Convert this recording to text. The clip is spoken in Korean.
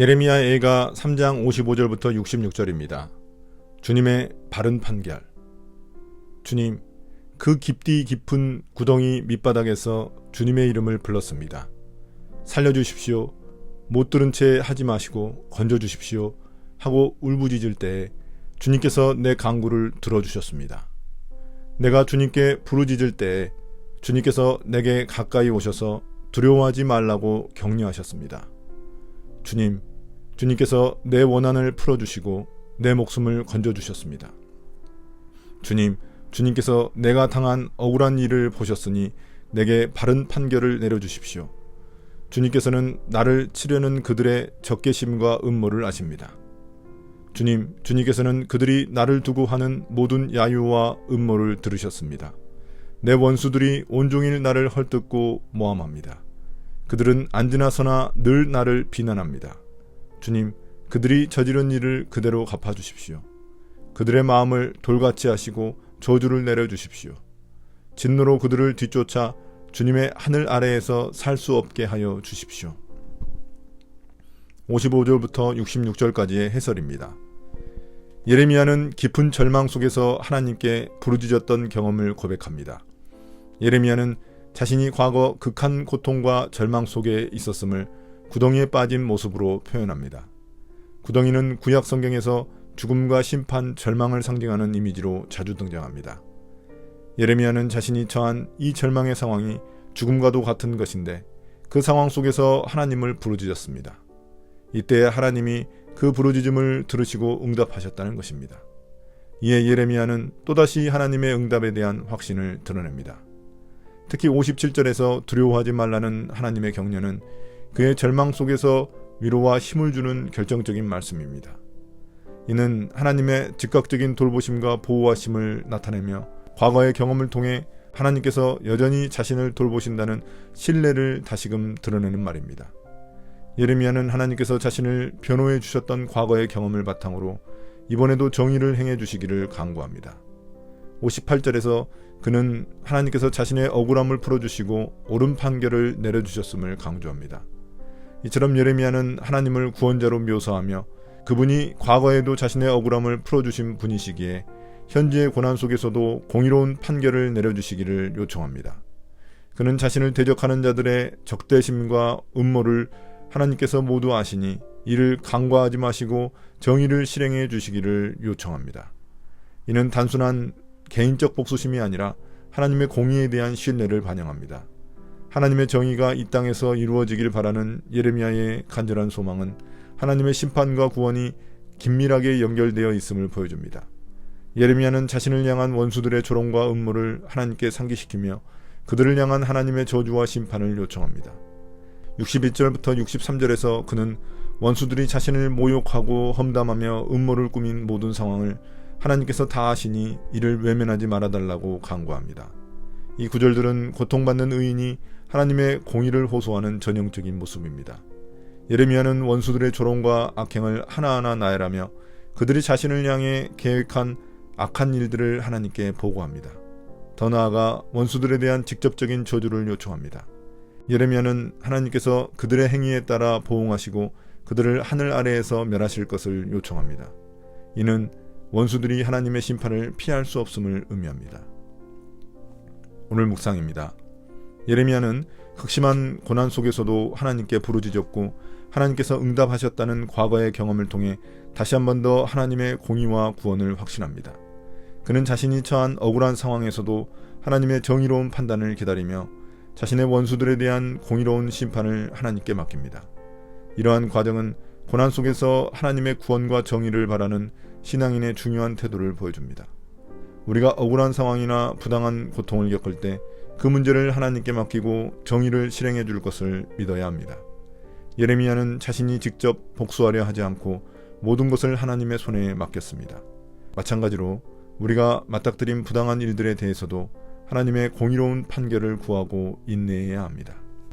예레미야 애가 3장 55절부터 66절입니다. 주님의 바른 판결. 주님, 그 깊디 깊은 구덩이 밑바닥에서 주님의 이름을 불렀습니다. 살려주십시오. 못 들은 채 하지 마시고 건져주십시오. 하고 울부짖을 때에 주님께서 내 강구를 들어주셨습니다. 내가 주님께 부르짖을 때에 주님께서 내게 가까이 오셔서 두려워하지 말라고 격려하셨습니다. 주님, 주님께서 내 원한을 풀어주시고 내 목숨을 건져주셨습니다. 주님, 주님께서 내가 당한 억울한 일을 보셨으니 내게 바른 판결을 내려주십시오. 주님께서는 나를 치려는 그들의 적개심과 음모를 아십니다. 주님, 주님께서는 그들이 나를 두고 하는 모든 야유와 음모를 들으셨습니다. 내 원수들이 온종일 나를 헐뜯고 모함합니다. 그들은 앉으나 서나 늘 나를 비난합니다. 주님, 그들이 저지른 일을 그대로 갚아주십시오. 그들의 마음을 돌같이 하시고 저주를 내려주십시오. 진노로 그들을 뒤쫓아 주님의 하늘 아래에서 살 수 없게 하여 주십시오. 55절부터 66절까지의 해설입니다. 예레미야는 깊은 절망 속에서 하나님께 부르짖었던 경험을 고백합니다. 예레미야는 자신이 과거 극한 고통과 절망 속에 있었음을 구덩이에 빠진 모습으로 표현합니다. 구덩이는 구약 성경에서 죽음과 심판, 절망을 상징하는 이미지로 자주 등장합니다. 예레미야는 자신이 처한 이 절망의 상황이 죽음과도 같은 것인데 그 상황 속에서 하나님을 부르짖었습니다. 이때 하나님이 그 부르짖음을 들으시고 응답하셨다는 것입니다. 이에 예레미야는 또다시 하나님의 응답에 대한 확신을 드러냅니다. 특히 57절에서 두려워하지 말라는 하나님의 격려는 그의 절망 속에서 위로와 힘을 주는 결정적인 말씀입니다. 이는 하나님의 즉각적인 돌보심과 보호하심을 나타내며 과거의 경험을 통해 하나님께서 여전히 자신을 돌보신다는 신뢰를 다시금 드러내는 말입니다. 예레미야는 하나님께서 자신을 변호해 주셨던 과거의 경험을 바탕으로 이번에도 정의를 행해 주시기를 간구합니다. 58절에서 그는 하나님께서 자신의 억울함을 풀어주시고 옳은 판결을 내려주셨음을 강조합니다. 이처럼 예레미야는 하나님을 구원자로 묘사하며 그분이 과거에도 자신의 억울함을 풀어주신 분이시기에 현재의 고난 속에서도 공의로운 판결을 내려주시기를 요청합니다. 그는 자신을 대적하는 자들의 적대심과 음모를 하나님께서 모두 아시니 이를 간과하지 마시고 정의를 실행해 주시기를 요청합니다. 이는 단순한 개인적 복수심이 아니라 하나님의 공의에 대한 신뢰를 반영합니다. 하나님의 정의가 이 땅에서 이루어지길 바라는 예레미야의 간절한 소망은 하나님의 심판과 구원이 긴밀하게 연결되어 있음을 보여줍니다. 예레미야는 자신을 향한 원수들의 조롱과 음모를 하나님께 상기시키며 그들을 향한 하나님의 저주와 심판을 요청합니다. 61절부터 63절에서 그는 원수들이 자신을 모욕하고 험담하며 음모를 꾸민 모든 상황을 하나님께서 다 아시니 이를 외면하지 말아달라고 간구합니다. 이 구절들은 고통받는 의인이 하나님의 공의를 호소하는 전형적인 모습입니다. 예레미야는 원수들의 조롱과 악행을 하나하나 나열하며 그들이 자신을 향해 계획한 악한 일들을 하나님께 보고합니다. 더 나아가 원수들에 대한 직접적인 저주를 요청합니다. 예레미야는 하나님께서 그들의 행위에 따라 보응하시고 그들을 하늘 아래에서 멸하실 것을 요청합니다. 이는 원수들이 하나님의 심판을 피할 수 없음을 의미합니다. 오늘 묵상입니다. 예레미야는 극심한 고난 속에서도 하나님께 부르짖었고 하나님께서 응답하셨다는 과거의 경험을 통해 다시 한 번 더 하나님의 공의와 구원을 확신합니다. 그는 자신이 처한 억울한 상황에서도 하나님의 정의로운 판단을 기다리며 자신의 원수들에 대한 공의로운 심판을 하나님께 맡깁니다. 이러한 과정은 고난 속에서 하나님의 구원과 정의를 바라는 신앙인의 중요한 태도를 보여줍니다. 우리가 억울한 상황이나 부당한 고통을 겪을 때 그 문제를 하나님께 맡기고 정의를 실행해 줄 것을 믿어야 합니다. 예레미야는 자신이 직접 복수하려 하지 않고 모든 것을 하나님의 손에 맡겼습니다. 마찬가지로 우리가 맞닥뜨린 부당한 일들에 대해서도 하나님의 공의로운 판결을 구하고 인내해야 합니다.